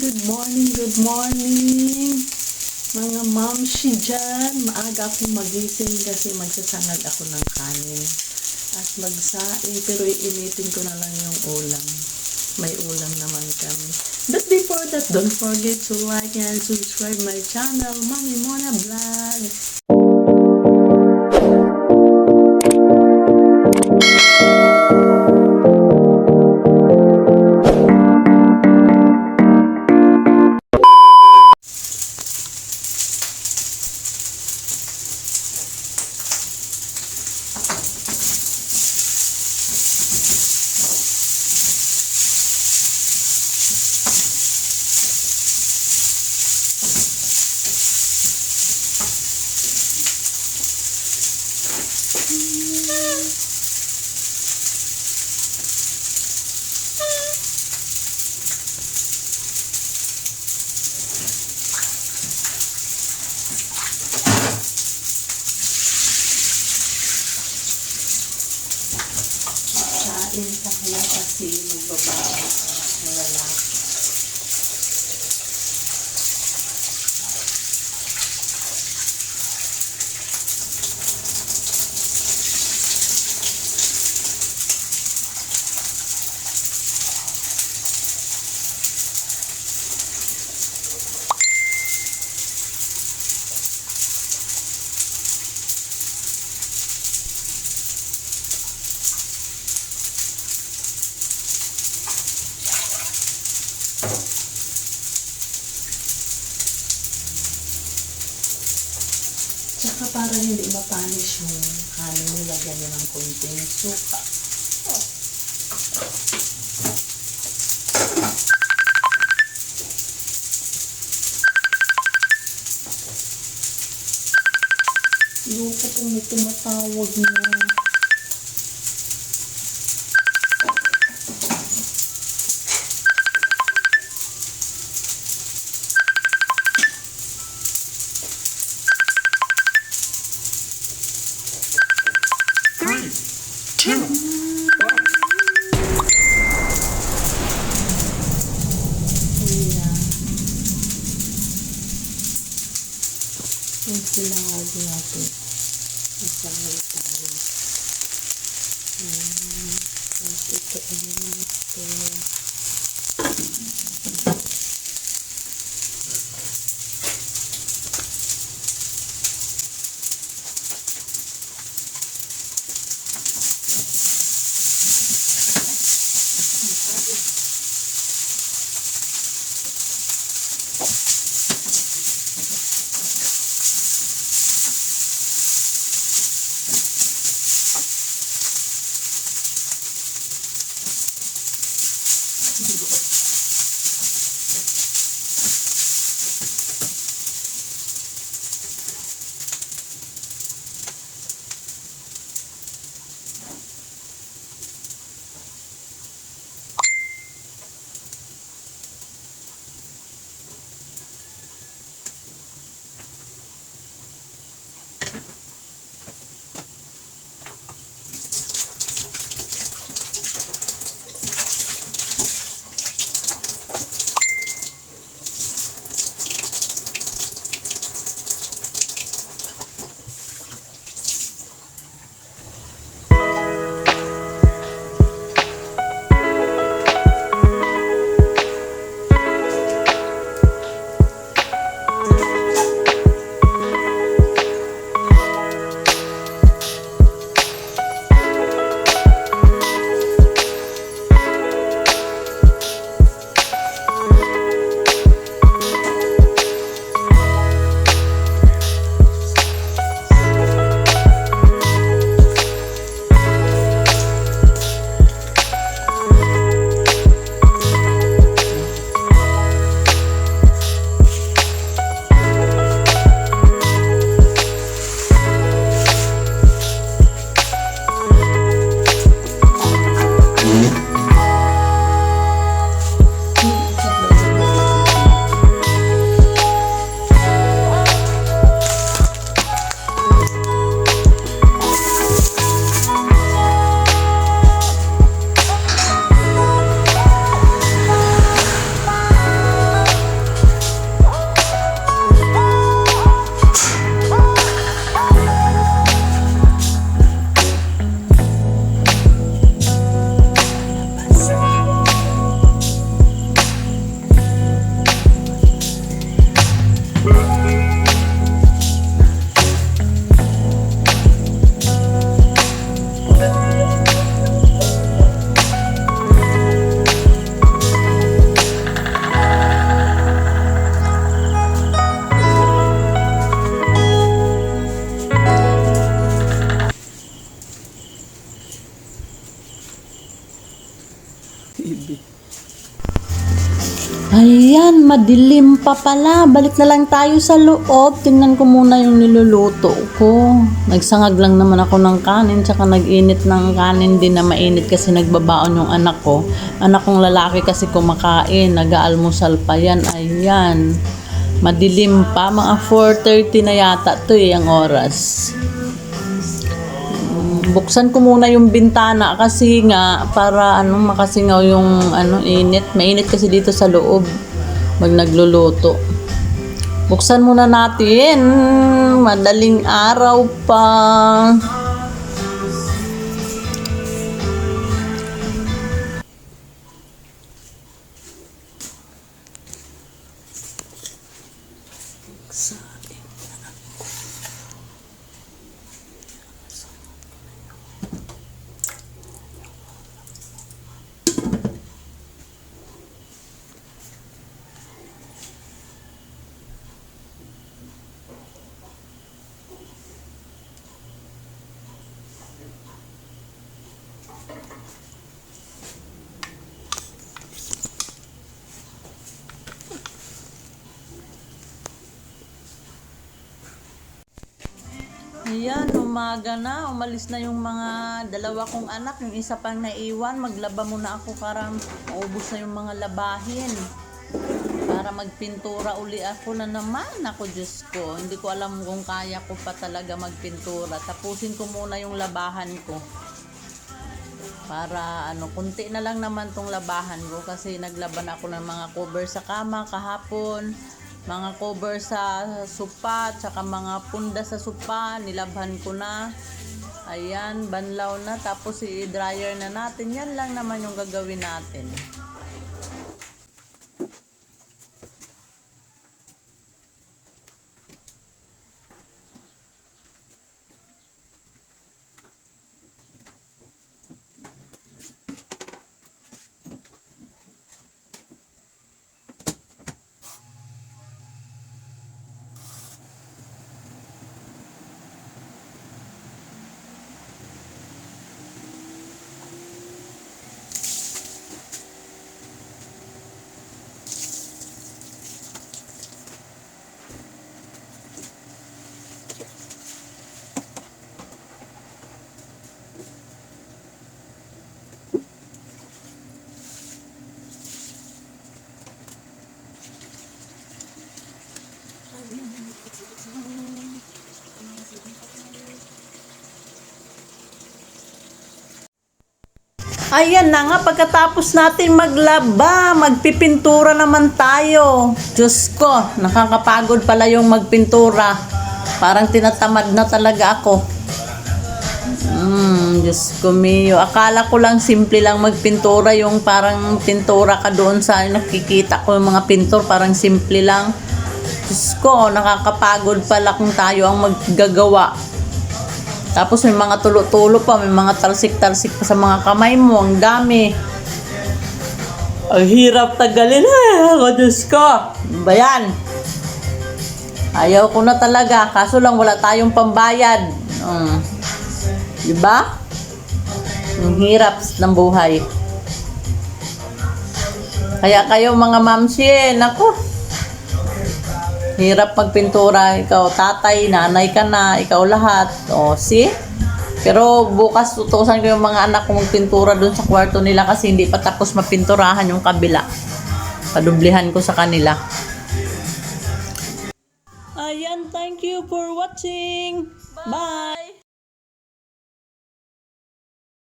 good morning, good morning. Mga mamshi dyan, maaga akong magising kasi magsasangag ako ng kanin. At magsaing, pero iinitin ko na lang yung ulam. May ulam naman kami. But before that, don't forget to like and subscribe my channel, Mami Mona Vlog. Hindi mapanis yung kanin mo, lagyan ng konting suka. 粋な味わいで召し上がりたいです。うん、そして、えー、っと、Ayan, madilim pa pala. Balik na lang tayo sa loob. Tingnan ko muna yung niluluto ko. Nagsangag lang naman ako ng kanin, tsaka nag-init ng kanin din na mainit kasi nagbabaon yung anak ko. Anak kong lalaki kasi kumakain, nag-aalmusal pa yan. Ayan, madilim pa. Mga 4.30 na yata to eh, ang oras. Buksan ko muna yung bintana kasi nga para ano makasingaw yung ano init. Mainit kasi dito sa loob pag nagluluto. Buksan muna natin. Madaling araw pa. Ayan, umaga na. Umalis na yung mga dalawa kong anak. Yung isa pang naiwan. Maglaba muna ako karang maubos na yung mga labahin. Para magpintura uli ako na naman. Ako, Diyos ko. Hindi ko alam kung kaya ko pa talaga magpintura. Tapusin ko muna yung labahan ko. Para ano, kunti na lang naman tong labahan ko kasi naglaban ako ng mga cover sa kama kahapon mga cover sa supa, tsaka mga punda sa supa, nilabhan ko na. Ayan, banlaw na, tapos i-dryer na natin. Yan lang naman yung gagawin natin. Ayan na nga, pagkatapos natin maglaba, magpipintura naman tayo. Diyos ko, nakakapagod pala yung magpintura. Parang tinatamad na talaga ako. Hmm, Diyos ko mio. Akala ko lang simple lang magpintura yung parang pintura ka doon sa nakikita ko yung mga pintor parang simple lang. Diyos ko, nakakapagod pala kung tayo ang maggagawa. Tapos may mga tulo-tulo pa, may mga talsik-talsik pa sa mga kamay mo. Ang dami. Ang hirap tagalin. Ay, ako Diyos ko. Ba yan? Ayaw ko na talaga. Kaso lang wala tayong pambayad. Um, diba? Ang hirap ng buhay. Kaya kayo mga mamsi, nako. Hirap magpintura. Ikaw tatay, nanay ka na, ikaw lahat. O, see? Pero bukas tutusan ko yung mga anak ko magpintura doon sa kwarto nila kasi hindi pa tapos mapinturahan yung kabila. Padublihan ko sa kanila. Ayan, thank you for watching. Bye!